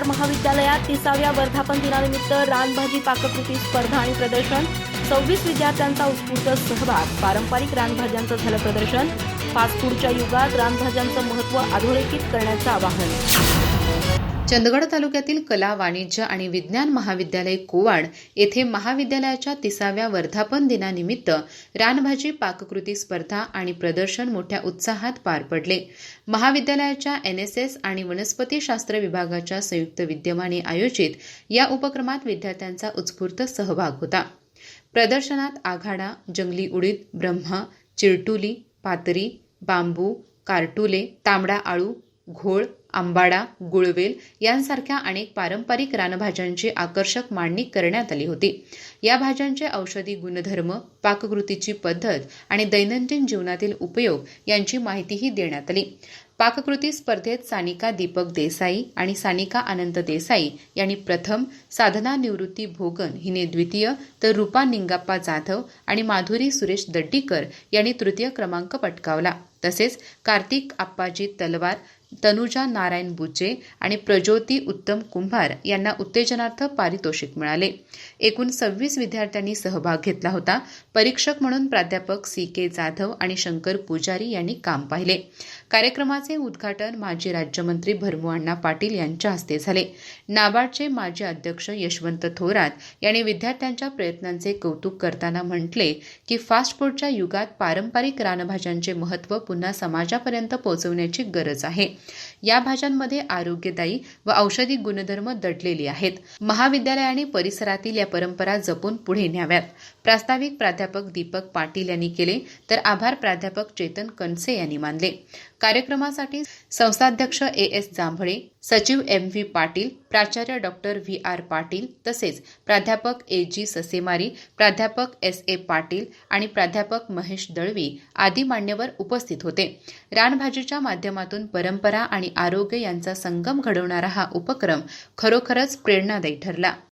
महाड महाविद्यालयात तिसाव्या वर्धापन दिनानिमित्त रानभाजी पाककृती स्पर्धा आणि प्रदर्शन. सव्वीस विद्यार्थ्यांचा उत्स्फूर्त सहभाग. पारंपरिक रानभाज्यांचं झालं प्रदर्शन. फास्ट फूडच्या युगात रानभाज्यांचं महत्त्व अधोरेखित करण्याचं आवाहन. चंदगड तालुक्यातील कला वाणिज्य आणि विज्ञान महाविद्यालय कोवाड येथे महाविद्यालयाच्या तिसाव्या वर्धापन दिनानिमित्त रानभाजी पाककृती स्पर्धा आणि प्रदर्शन मोठ्या उत्साहात पार पडले. महाविद्यालयाच्या एनएसएस आणि वनस्पतीशास्त्र विभागाच्या संयुक्त विद्यमाने आयोजित या उपक्रमात विद्यार्थ्यांचा उत्स्फूर्त सहभाग होता. प्रदर्शनात आघाडा जंगली उडीद ब्रह्मा चिरटुली पातरी बांबू कार्टुले तांबडा आळू घोळ आंबाडा गुळवेल यांसारख्या अनेक पारंपरिक रानभाज्यांची आकर्षक मांडणी करण्यात आली होती. या भाज्यांचे औषधी गुणधर्म पाककृतीची पद्धत आणि दैनंदिन जीवनातील उपयोग यांची माहितीही देण्यात आली. पाककृती स्पर्धेत सानिका दीपक देसाई आणि सानिका अनंत देसाई यांनी प्रथम साधना निवृत्ती भोगन हिने द्वितीय तर रुपा निंगाप्पा जाधव आणि माधुरी सुरेश दड्डीकर यांनी तृतीय क्रमांक पटकावला. तसेच कार्तिक आप्पाजी तलवार तनुजा नारायण बुचे आणि प्रज्योती उत्तम कुंभार यांना उत्तेजनार्थ पारितोषिक मिळाले. एकूण सव्वीस विद्यार्थ्यांनी सहभाग घेतला होता. परीक्षक म्हणून प्राध्यापक सी के जाधव आणि शंकर पुजारी यांनी काम पाहिले. कार्यक्रमाचे उद्घाटन माजी राज्यमंत्री भरमुअण्णा पाटील यांच्या हस्ते झाले. नाबार्डचे माजी अध्यक्ष यशवंत थोरात यांनी विद्यार्थ्यांच्या प्रयत्नांचे कौतुक करताना म्हटले की फास्ट फूडच्या युगात पारंपरिक रानभाज्यांचे महत्त्व पुन्हा समाजापर्यंत पोहोचवण्याची गरज आहे. या भाज्यांमध्ये आरोग्यदायी व औषधी गुणधर्म दडलेली आहेत. महाविद्यालयाने परिसरातील या परंपरा जपून पुढे न्याव्यात. प्रास्ताविक प्राध्यापक दीपक पाटील यांनी केले तर आभार प्राध्यापक चेतन कनसे यांनी मानले. कार्यक्रमासाठी संस्थाध्यक्ष ए एस जांभळे सचिव एम व्ही पाटील प्राचार्य डॉक्टर व्ही आर पाटील तसेच प्राध्यापक ए जी ससेमारी प्राध्यापक एस ए पाटील आणि प्राध्यापक महेश दळवी आदी मान्यवर उपस्थित होते. रानभाजीच्या माध्यमातून परंपरा आणि आरोग्य यांचा संगम घडवणारा हा उपक्रम खरोखरच प्रेरणादायी ठरला.